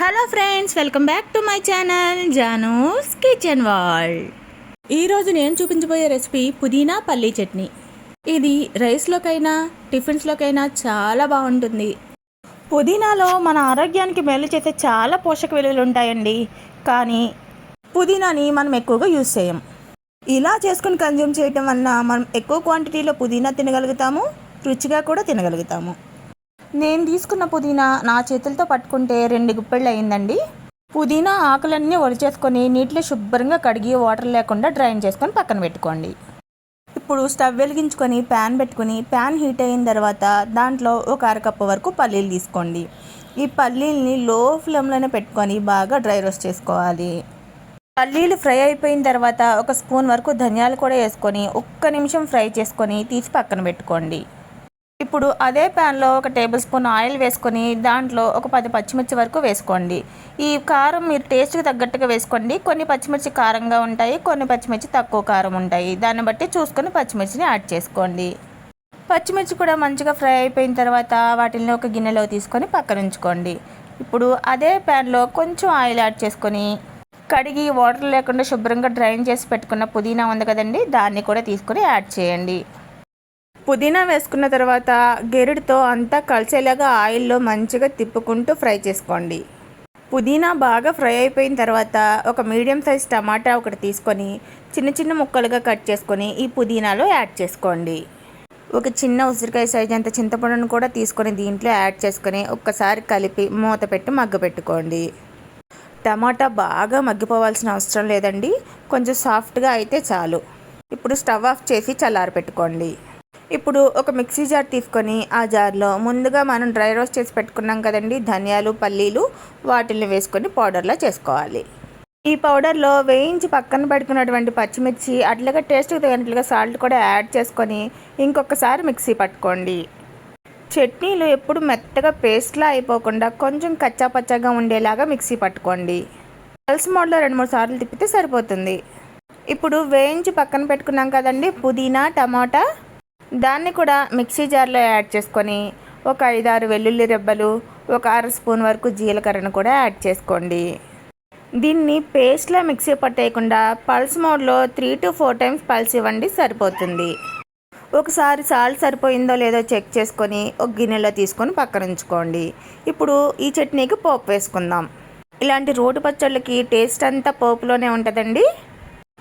Hello friends welcome back to my channel Janu's kitchen world ఈరోజు నేను చూపించబోయే recipe పుదీనా పల్లీ చట్నీ. ఇది రైస్లోకైనా టిఫిన్స్లోకైనా చాలా బాగుంటుంది. పుదీనాలో మన ఆరోగ్యానికి మేలు చేసే చాలా పోషక విలువలు ఉంటాయండి. కానీ పుదీనాని మనం ఎక్కువగా యూజ్ చేయం. ఇలా చేసుకుని కన్జ్యూమ్ చేయటం వలన మనం ఎక్కువ క్వాంటిటీలో పుదీనా తినగలుగుతాము రుచిగా కూడా తినగలుగుతాము. నేను తీసుకున్న పుదీనా నా చేతులతో పట్టుకుంటే రెండు గుప్పెళ్ళు అయిందండి. పుదీనా ఆకులన్నీ ఒడిచేసుకొని నీటిలో శుభ్రంగా కడిగి వాటర్ లేకుండా డ్రైన్ చేసుకొని పక్కన పెట్టుకోండి. ఇప్పుడు స్టవ్ వెలిగించుకొని ప్యాన్ పెట్టుకుని ప్యాన్ హీట్ అయిన తర్వాత దాంట్లో ఒక అరకప్పు వరకు పల్లీలు తీసుకోండి. ఈ పల్లీల్ని లో ఫ్లేమ్లోనే పెట్టుకొని బాగా డ్రై రోస్ట్ చేసుకోవాలి. పల్లీలు ఫ్రై అయిపోయిన తర్వాత ఒక స్పూన్ వరకు ధనియాలు కూడా వేసుకొని ఒక్క నిమిషం ఫ్రై చేసుకొని తీసి పక్కన పెట్టుకోండి. ఇప్పుడు అదే ప్యాన్లో ఒక టేబుల్ స్పూన్ ఆయిల్ వేసుకొని దాంట్లో ఒక పది పచ్చిమిర్చి వరకు వేసుకోండి. ఈ కారం మీరు టేస్ట్కి తగ్గట్టుగా వేసుకోండి. కొన్ని పచ్చిమిర్చి కారంగా ఉంటాయి కొన్ని పచ్చిమిర్చి తక్కువ కారం ఉంటాయి. దాన్ని బట్టి చూసుకొని పచ్చిమిర్చిని యాడ్ చేసుకోండి. పచ్చిమిర్చి కూడా మంచిగా ఫ్రై అయిపోయిన తర్వాత వాటిని ఒక గిన్నెలో తీసుకొని పక్కన ఉంచుకోండి. ఇప్పుడు అదే ప్యాన్లో కొంచెం ఆయిల్ యాడ్ చేసుకొని కడిగి వాటర్ లేకుండా శుభ్రంగా డ్రైన్ చేసి పెట్టుకున్న పుదీనా ఉంది కదండి దాన్ని కూడా తీసుకొని యాడ్ చేయండి. పుదీనా వేసుకున్న తర్వాత గెరుడుతో అంతా కలిసేలాగా ఆయిల్లో మంచిగా తిప్పుకుంటూ ఫ్రై చేసుకోండి. పుదీనా బాగా ఫ్రై అయిపోయిన తర్వాత ఒక మీడియం సైజ్ టమాటా ఒకటి తీసుకొని చిన్న చిన్న ముక్కలుగా కట్ చేసుకొని ఈ పుదీనాలో యాడ్ చేసుకోండి. ఒక చిన్న ఉసిరికాయ సైజ్ అంత చింతపండును కూడా తీసుకొని దీంట్లో యాడ్ చేసుకొని ఒక్కసారి కలిపి మూత పెట్టి మగ్గ పెట్టుకోండి. టమాటా బాగా మగ్గిపోవాల్సిన అవసరం లేదండి. కొంచెం సాఫ్ట్గా అయితే చాలు. ఇప్పుడు స్టవ్ ఆఫ్ చేసి చల్లారి పెట్టుకోండి ఇప్పుడు ఒక మిక్సీ జార్ తీసుకొని ఆ జార్లో ముందుగా మనం డ్రై రోస్ట్ చేసి పెట్టుకున్నాం కదండి ధనియాలు పల్లీలు వాటిని వేసుకొని పౌడర్లా చేసుకోవాలి. ఈ పౌడర్లో వేయించి పక్కన పెట్టుకున్నటువంటి పచ్చిమిర్చి అట్లాగా టేస్ట్కి తగినట్లుగా సాల్ట్ కూడా యాడ్ చేసుకొని ఇంకొకసారి మిక్సీ పట్టుకోండి. చట్నీలు ఎప్పుడు మెత్తగా పేస్ట్లా అయిపోకుండా కొంచెం కచ్చా పచ్చగా ఉండేలాగా మిక్సీ పట్టుకోండి. పల్స్ మోడ్లో రెండు మూడు సార్లు తిప్పితే సరిపోతుంది. ఇప్పుడు వేయించి పక్కన పెట్టుకున్నాం కదండి పుదీనా టమాటా దాన్ని కూడా మిక్సీ జార్లో యాడ్ చేసుకొని ఒక ఐదారు వెల్లుల్లి రెబ్బలు ఒక అర స్పూన్ వరకు జీలకర్రను కూడా యాడ్ చేసుకోండి. దీన్ని పేస్ట్లో మిక్సీ పట్టేయకుండా పల్స్ మోడ్లో three to four times pulse ఇవ్వండి సరిపోతుంది. ఒకసారి సాల్ట్ సరిపోయిందో లేదో చెక్ చేసుకొని ఒక గిన్నెలో తీసుకొని పక్కన ఉంచుకోండి. ఇప్పుడు ఈ చట్నీకి పోపు వేసుకుందాం. ఇలాంటి రోటి పచ్చళ్ళకి టేస్ట్ అంతా పోపులోనే ఉంటుందండి.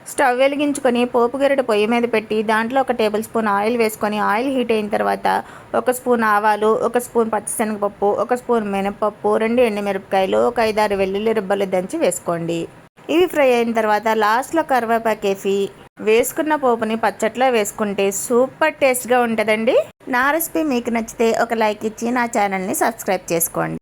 స్టవ్ వెలిగించుకొని పోపు గరిట పొయ్యి మీద పెట్టి దాంట్లో ఒక టేబుల్ స్పూన్ ఆయిల్ వేసుకొని ఆయిల్ హీట్ అయిన తర్వాత ఒక స్పూన్ ఆవాలు ఒక స్పూన్ పచ్చిశనగపప్పు ఒక స్పూన్ మినపప్పు రెండు ఎండుమిరపకాయలు ఒక ఐదారు వెల్లుల్లి రుబ్బలు దంచి వేసుకోండి. ఇవి ఫ్రై అయిన తర్వాత లాస్ట్లో కరివేపాకేసి వేసుకున్న పోపుని పచ్చట్లో వేసుకుంటే సూపర్ టేస్ట్గా ఉంటుందండి. నా రెసిపీ మీకు నచ్చితే ఒక లైక్ ఇచ్చి నా ఛానల్ని సబ్స్క్రైబ్ చేసుకోండి.